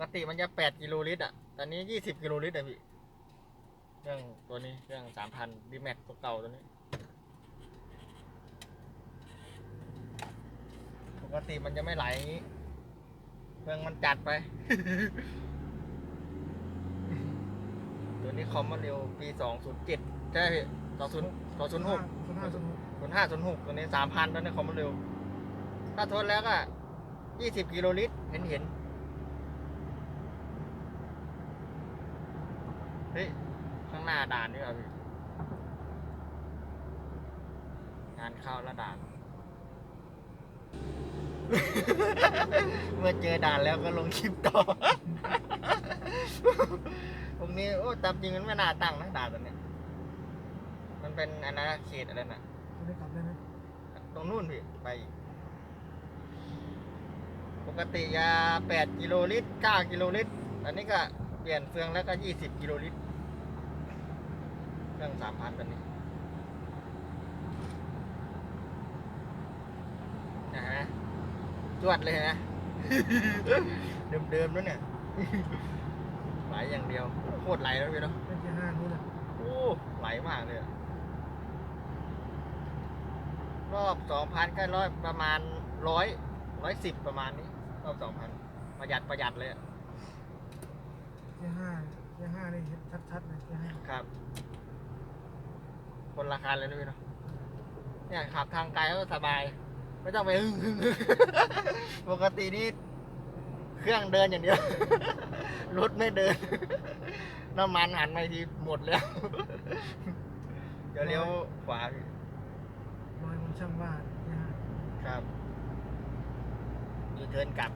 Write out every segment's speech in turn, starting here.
กติมันจะแปดกิโลลิตรอะ ตอนนี้ยี่สิบกิโลลิตรอะพี่ เครื่องตัวนี้เครื่องสามพันดีแม็กตัวเก่าตัวนี้ ปกติมันจะไม่ไหลอย่างนี้ เครื่องมันจัดไป ตัวนี้คอมมันเร็วปีสองศูนย์เจ็ดใช่พี่สองศูนย์สองศูนย์หกศูนย์ห้าศูนย์หกศูนย์ห้าศูนย์หกตัวนี้สามพันตัวนี้คอมมันเร็ว ถ้าทดแล้วก็ยี่สิบกิโลลิตรเห็นเห็น เฮ้ย ข้างหน้าด่านนี่เหรอพี่งานเข้าแล้วด่าน เมื่อเจอด่านแล้วก็ลงคลิปต่อ ตรงนี้โอ้ตามจริงมันไม่น่าตั้งนะด่านตัวเนี้ยมันเป็นอนนาเขตอะไรน่ะจะได้กลับได้ไหมตรงนู่นพี่ไปอีกปกติยา 8 กิโลลิตร 9 กิโลลิตร อันนี้ก็เปลี่ยนเฟืองแล้วก็20กิโลลิตรเครื่อง3,000ตัวนี้นะฮะจวดเลยนะ เดิมๆแล้วเนี่ยไหลอย่างเดียว โคตรไหลแล้วพี่เนาะเป็นที่ห้านี่แหละโอ้ไหลมากเลยอะรอบสองพันก็ร้อยประมาณร้อยร้อยสิบประมาณนี้ รอบสองพันประหยัดประหยัดเลยอะ ที่ห้าที่ห้านี่เห็นชัดๆเลยที่ห้าครับ คนราคาเลยด้วยเนาะเนี่ยขับทางไกลก็สบาย ไม่ต้องไปหึ่งหึ่งหึ่งปกตินี่เครื่องเดินอย่างเดียว รถไม่เดิน น้ำมันหันมาทีหมดแล้ว เดี๋ยวเลี้ยวขวาพี่ร้อยคนช่างว่าที่ห้าครับยูเทิร์นกลับ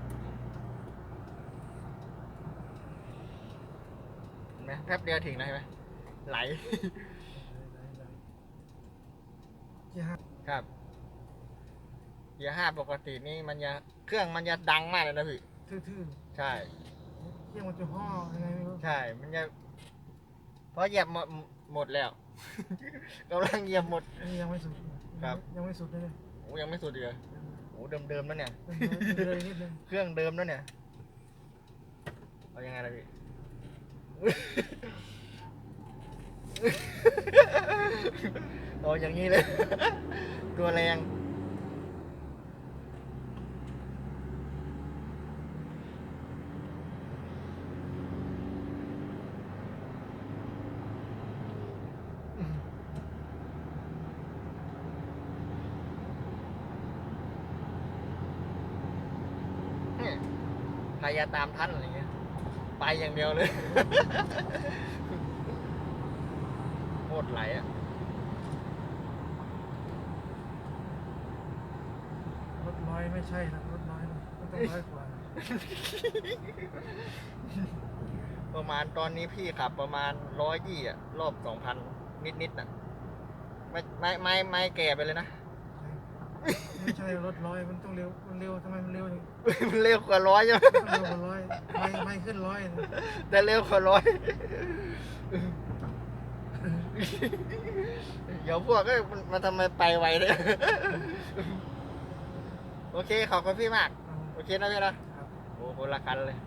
เห็ นไหมแป๊บเดียวถึงแล้วใช่ไหมไหลที่ห้าครับเกียร์ห้าปกตินี่มันจะเครื่องมันจะดังมากเลยนะพี่ทื่อใช่ ๆเที่ยงมันจะห่อยังไงไม่รู้ใช่ มันจะเพราะเหยียบหมดหมดแล้ว กำลังเหยียบหมด นี่ยังไม่สุดครับ ยังไม่สุดเลยโอ้ยังไม่สุดเลยโอ้เดิมๆแล้วเนี่ย เป็นเลยนิดนึงเครื่องเดิมแล้วเนี่ย เอายังไงล่ะพี่ เอาอย่างนี้เลย ตัวแรงเนี่ยใครจะตามทันอะไรเงี้ย ไปอย่างเดียวเลย โคตรไหลอะรถร้อยไม่ใช่นะรถร้อยนะมันต้องร้อยกว่าประมาณตอนนี้พี่ขับประมาณร้อยยี่อะ รอบสองพันนิดนิดๆอะ ไม่ไม่ไม่ไม่แก่ไปเลยนะ ไม่ใช่รถร้อยมันต้องเร็วมันเร็วทำไมมันเร็วอย่างมันเร็วกว่าร้อยใช่ไหมต้องเร็วกว่าร้อยไม่ไม่ขึ้นร้อยนะแต่เร็วกว่าร้อยเดี๋ยวพวกก็มันมันทำไมไปไวเลยโอเคขอบคุณพี่มาก โอเคนะพี่นะครับโอ้คนละคันเลย